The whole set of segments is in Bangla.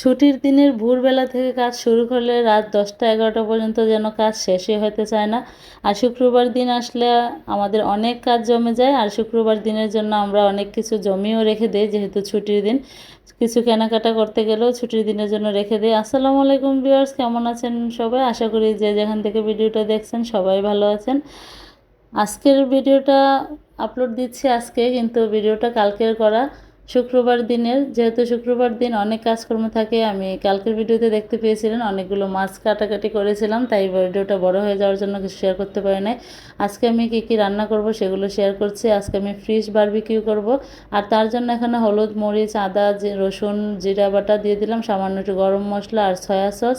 ছুটির দিনের ভোরবেলা থেকে কাজ শুরু করলে রাত দশটা এগারোটা পর্যন্ত যেন কাজ শেষই হতে চায় না। আর শুক্রবার দিন আসলে আমাদের অনেক কাজ জমে যায়। আর শুক্রবার দিনের জন্য আমরা অনেক কিছু জমিও রেখে দিই, যেহেতু ছুটির দিন। কিছু কেনাকাটা করতে গেলেও ছুটির দিনের জন্য রেখে দিই। আসসালামু আলাইকুম ভিউয়ার্স, কেমন আছেন সবাই? আশা করি যে যেখান থেকে ভিডিওটা দেখছেন সবাই ভালো আছেন। আজকের ভিডিওটা আপলোড দিচ্ছি আজকে, কিন্তু ভিডিওটা কালকের করা। শুক্রবার দিনের যেহেতু শুক্রবার দিন অনেক কাজকর্ম থাকে, আমি কালকের ভিডিওতে দেখতে পেয়েছিলেন, অনেকগুলো মাছ কাটাকাটি করেছিলাম, তাই ভিডিওটা বড় হয়ে যাওয়ার জন্য কিছু শেয়ার করতে পারি নাই। আজকে আমি কী কী রান্না করব সেগুলো শেয়ার করছি, আজকে আমি ফ্রিশ বারবিকিউ করব, আর তার জন্য এখানে হলুদ মরিচ, আদা রসুন, জিরা বাটা দিয়ে দিলাম, সামান্য একটু গরম মশলা আর সয়া সস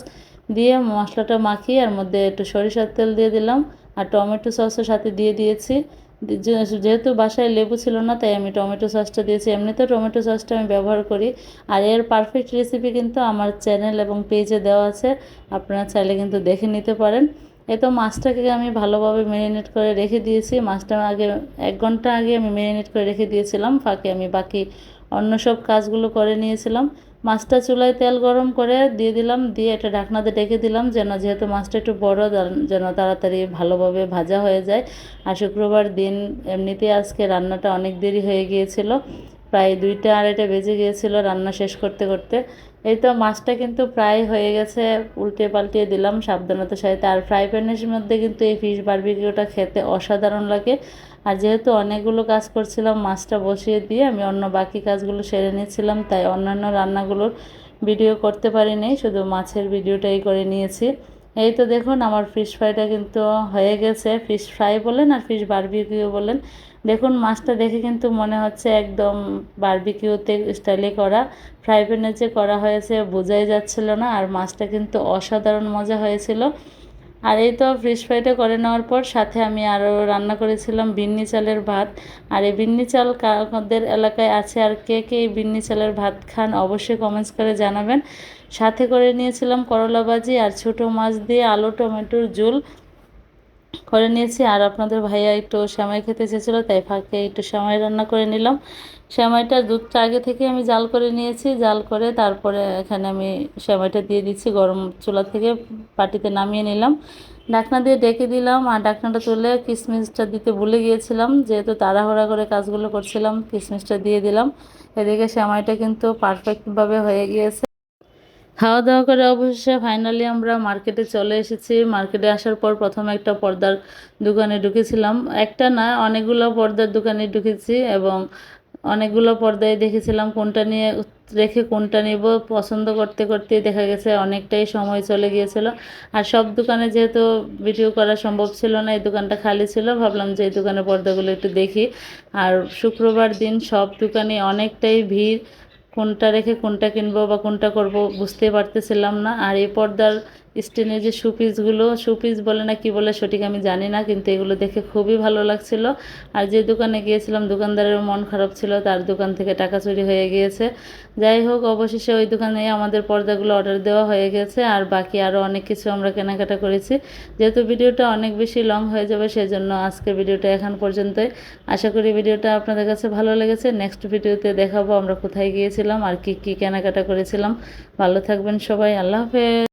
দিয়ে মশলাটা মাখিয়ে আর মধ্যে একটু সরিষার তেল দিয়ে দিলাম, আর টমেটো সসও সাথে দিয়ে দিয়েছি। যেহেতু বাসায় লেবু ছিল না, তাই আমি টমেটো সসটা দিয়েছি। এমনিতেও টমেটো সসটা আমি ব্যবহার করি। আর এর পারফেক্ট রেসিপি কিন্তু আমার চ্যানেল এবং পেজে দেওয়া আছে। আপনারা চাইলে কিন্তু দেখে নিতে পারেন। এ তো মাছটাকে আমি ভালোভাবে ম্যারিনেট করে রেখে দিয়েছি। মাছটা আগে, এক ঘণ্টা আগে আমি ম্যারিনেট করে রেখে দিয়েছিলাম। ফাঁকে আমি বাকি অন্য সব কাজগুলো করে নিয়েছিলাম। মাছটা চুলায় তেল গরম করে দিয়ে দিলাম, দিয়ে একটা ঢাকনাতে ডেকে দিলাম যেন যেহেতু মাছটা একটু বড় যেন তাড়াতাড়ি ভালোভাবে ভাজা হয়ে যায়। আর শুক্রবার দিন এমনিতে আজকে রান্নাটা অনেক দেরি হয়ে গিয়েছিল। প্রায় দুইটা আড়াইটা বেজে গিয়েছিল রান্না শেষ করতে করতে। এই তো মাছটা কিন্তু প্রায় হয়ে গেছে, উল্টে পাল্টিয়ে দিলাম সাবধানতার সাথে। আর ফ্রাই প্যানের মধ্যে কিন্তু এই ফিশ বারবিকিউটা খেতে অসাধারণ লাগে। আর যেহেতু অনেকগুলো কাজ করছিলাম, মাছটা বসিয়ে দিয়ে আমি অন্য বাকি কাজগুলো সেরে নিয়েছিলাম, তাই অন্যান্য রান্নাগুলোর ভিডিও করতে পারিনি, শুধু মাছের ভিডিওটাই করে নিয়েছি। এই তো দেখুন, আমার ফিশ ফ্রাইটা কিন্তু হয়ে গেছে। ফিশ ফ্রাই বলেন আর ফিশ বারবিকিউ বলেন। দেখুন, মাছটা দেখে কিন্তু মনে হচ্ছে একদম বারবিকিউতে স্টাইলে করা। ফ্রাই প্যানে যে করা হয়েছে, বোঝাই যাচ্ছিল না। আর মাছটা কিন্তু অসাধারণ মজা হয়েছিল। আর এই তো ফিশ ফ্রাইটা করে নেওয়ার পর সাথে আমি আরও রান্না করেছিলাম বিন্নি চালের ভাত। আর এই বিন্নি চাল কাদের এলাকায় আছে আর কে কে এই বিন্নি চালের ভাত খান অবশ্যই কমেন্টস করে জানাবেন। সাথে করে নিয়েছিলাম করলা ভাজি আর ছোটো মাছ দিয়ে আলু, টমেটোর ঝোল। করে নিয়েছি। আর আপনাদের ভাইয়া একটু সেমাই খেতে চেয়েছিলো, তাই ফাঁকে একটু সেমাই রান্না করে নিলাম। সেমাইটা দুধটা আগে থেকে আমি জাল করে নিয়েছি। জাল করে তারপরে এখানে আমি সেমাইটা দিয়ে দিচ্ছি, গরম চুলা থেকে পাটিতে নামিয়ে নিলাম। ডাকনা দিয়ে ডেকে দিলাম, আর ডাকনাটা তুলে কিশমিশটা দিতে ভুলে গিয়েছিলাম। যেহেতু তাড়াহুড়া করে কাজগুলো করছিলাম কিশমিশটা দিয়ে দিলাম। এদিকে সেমাইটা কিন্তু পারফেক্টভাবে হয়ে গিয়েছে। খাওয়া দাওয়া করে অবশেষে ফাইনালি আমরা মার্কেটে চলে এসেছি। মার্কেটে আসার পর প্রথমে একটা পর্দার দোকানে ঢুকেছিলাম। একটা না, অনেকগুলো পর্দার দোকানে ঢুকেছি এবং অনেকগুলো পর্দায় দেখেছিলাম কোনটা নিয়ে রেখে কোনটা নিব। পছন্দ করতে করতে দেখা গেছে অনেকটাই সময় চলে গিয়েছিল। আর সব দোকানে যেহেতু ভিডিও করা সম্ভব ছিল না, এই দোকানটা খালি ছিল, ভাবলাম যে এই দোকানের পর্দাগুলো একটু দেখি। আর শুক্রবার দিন সব দোকানে অনেকটাই ভিড় কোনটা রেখে কোনটা কিনবো বা কোনটা করব বুঝতে পারতেছিলাম না। আর এই পর্দার স্টেনের যে শোপিসগুলো শোপিস বলে না কি বলে সঠিক আমি জানি না, কিন্তু এগুলো দেখে খুবই ভালো লাগছিল। আর যে দোকানে গিয়েছিলাম দোকানদারের মন খারাপ ছিল, তার দোকান থেকে টাকা চুরি হয়ে গিয়েছে। যাই হোক, অবশেষে ওই দোকানে আমাদের পর্দাগুলো অর্ডার দেওয়া হয়ে গেছে, আর বাকি আরও অনেক কিছু আমরা কেনাকাটা করেছি। যেহেতু ভিডিওটা অনেক বেশি লং হয়ে যাবে, সেজন্য আজকে ভিডিওটা এখন পর্যন্তই। আশা করি ভিডিওটা আপনাদের কাছে ভালো লেগেছে। নেক্সট ভিডিওতে দেখাবো আমরা কোথায় গিয়েছিলাম, আর কি কি কেনাকাটা করেছিলাম। ভালো থাকবেন সবাই, আল্লাহ হাফেজ।